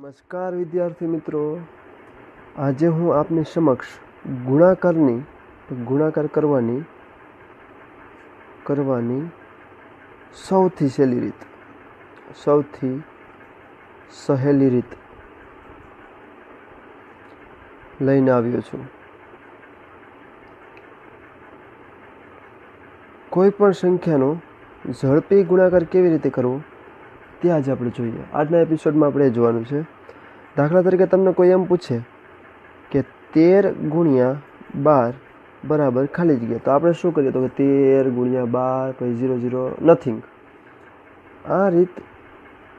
નમસ્કાર વિદ્યાર્થી મિત્રો. આજે હું આપની સમક્ષ ગુણાકારની, ગુણાકાર કરવાની કરવાની સૌથી સહેલી રીત, સૌથી સહેલી રીત લઈને આવ્યો છું. કોઈ પણ સંખ્યાનો ઝડપી ગુણાકાર કેવી રીતે કરવો? તે આજે આપણે જોઈએ. આજના એપિસોડમાં આપણે જોવાનું છે. દાખલા તરીકે તમને કોઈ એમ પૂછે કે તેર ગુણ્યા બાર બરાબર ખાલી જગ્યા. તો આપણે શું કરીએ તો કે તેર ગુણ્યા બાર પછી ઝીરો ઝીરો નથિંગ આ રીત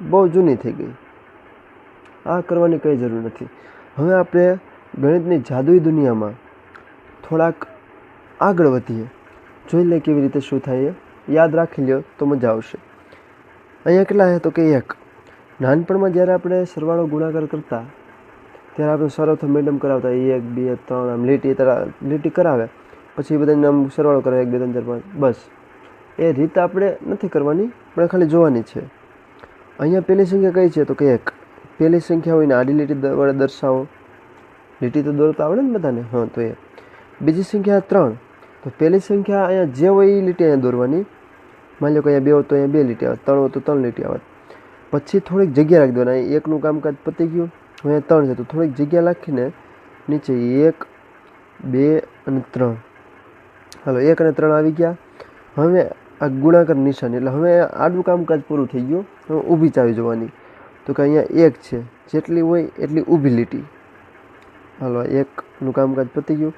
બહુ જૂની થઈ ગઈ. આ કરવાની કંઈ જરૂર નથી. હવે આપણે ગણિતની જાદુઈ દુનિયામાં થોડાક આગળ વધીએ. જોઈ લે કેવી રીતે શું થાય યાદ રાખી લ્યો તો મજા આવશે. અહીંયા કેટલા છે તો કે એક. નાનપણમાં જ્યારે આપણે સરવાળો ગુણાકાર કરતા, ત્યારે આપણે સર્વપ્રથમ મેડમ કરાવતા એક, બે ત્રણ, આમ લીટી લીટી કરાવે, પછી બધાને આમ સરવાળો કરાવે એક, બે, ત્રણ, ચાર, પાંચ, બસ. એ રીત આપણે નથી કરવાની પણ ખાલી જોવાની છે. અહીંયા પહેલી સંખ્યા કઈ છે તો કે એક. પહેલી સંખ્યા હોય ને આડી લીટી વડે દર્શાવો. લીટી તો દોરતા આવડે ને બધાને? હા, તો એ બીજી સંખ્યા ત્રણ. તો પહેલી સંખ્યા અહીંયા જે હોય એ લીટી અહીંયા દોરવાની. માની લો કે અહીંયા બે હોત તો અહીંયા બે લીટી આવે ત્રણ હોત તો ત્રણ લીટી આવત. પછી થોડીક જગ્યા રાખી દેવાની. એકનું કામકાજ પતી ગયું, હવે ત્રણ છે. તો થોડીક જગ્યા રાખીને નીચે એક, બે અને ત્રણ. હાલો, એક અને ત્રણ આવી ગયા. હવે આ ગુણાકાર નિશાન, એટલે હવે આડું કામકાજ પૂરું થઈ ગયું. હવે ઊભી ચાવી જોવાની. તો કે અહીંયા એક છે. જેટલી હોય એટલી ઊભી લીટી. હાલો એકનું કામકાજ પતી ગયું.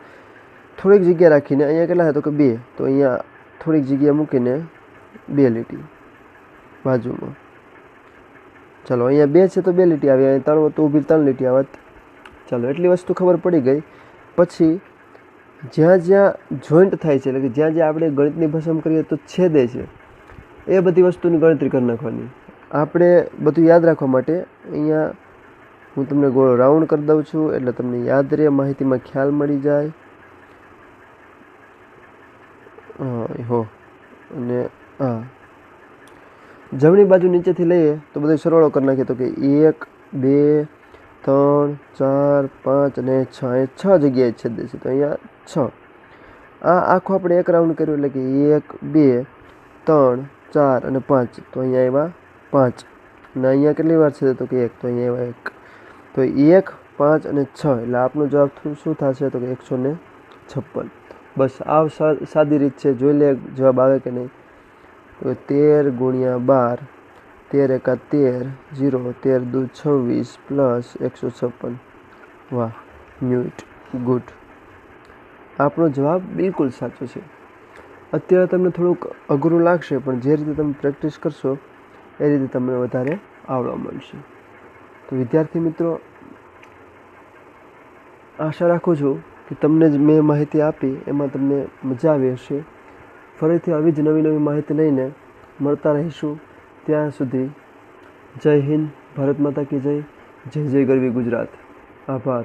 થોડીક જગ્યા રાખીને અહીંયા કેટલા છે? તો કે બે. તો અહીંયા થોડીક જગ્યા મૂકીને બે લીટી બાજુમાં. ચાલો, અહીંયા બે છે તો બે લીટી આવી, અહીંયા ત્રણ તો ઊભી, ત્રણ લીટી આવત ચાલો, એટલી વસ્તુ ખબર પડી ગઈ. પછી, જ્યાં જ્યાં જોઈન્ટ થાય છે, એટલે કે જ્યાં જ્યાં આપણે ગણિતની ભાષામાં કરીએ તો છેદે છે, એ બધી વસ્તુની ગણતરી કરી નાખવાની. આપણે બધું યાદ રાખવા માટે અહીંયા હું તમને ગોળો રાઉન્ડ કરી દઉં છું, એટલે તમને યાદ રહે, માહિતીમાં ખ્યાલ મળી જાય. હા. અને હા. જમણી બાજુ નીચેથી લઈએ તો બધો સરવાળો કરી નાખીએ તો કે એક, બે, ત્રણ, ચાર, પાંચ અને છ. એ છ જગ્યાએ છેદે છે તો અહીંયા છ. આ આખો આપણે એક રાઉન્ડ કર્યું એટલે કે એક, બે, ત્રણ, ચાર અને પાંચ. તો અહીંયા આવ્યા પાંચ. અને અહીંયા કેટલી વાર છે તો કે એક? તો અહીંયા આવ્યા એક. તો એક, પાંચ અને છ. એટલે આપનો જવાબ શું- થશે તો કે એકસો ને છપ્પન. બસ આ સાદી રીત છે. જોઈ લે જવાબ આવે કે નહીં. તેર ગુણ્યા બાર, તેર એકા તેર જીરો તેર દુ છવ્વીસ પ્લસ એકસો છપ્પન. વાહ, ન્યૂટ, ગુડ. આપણો જવાબ બિલકુલ સાચો છે. અત્યારે તમને થોડુંક અઘરું લાગશે, પણ જે રીતે તમે પ્રેક્ટિસ કરશો, એ રીતે તમને વધારે આવડવા મળશે. તો વિદ્યાર્થી મિત્રો, આશા રાખું છું કે તમને જ મેં માહિતી આપી, એમાં તમને મજા આવી હશે. ફરીથી આવી જ નવી નવી માહિતી લઈને મળતા રહીશું. ત્યાં સુધી જય હિન્દ, ભારત માતા કી જય જય જય ગરવી ગુજરાત. આભાર.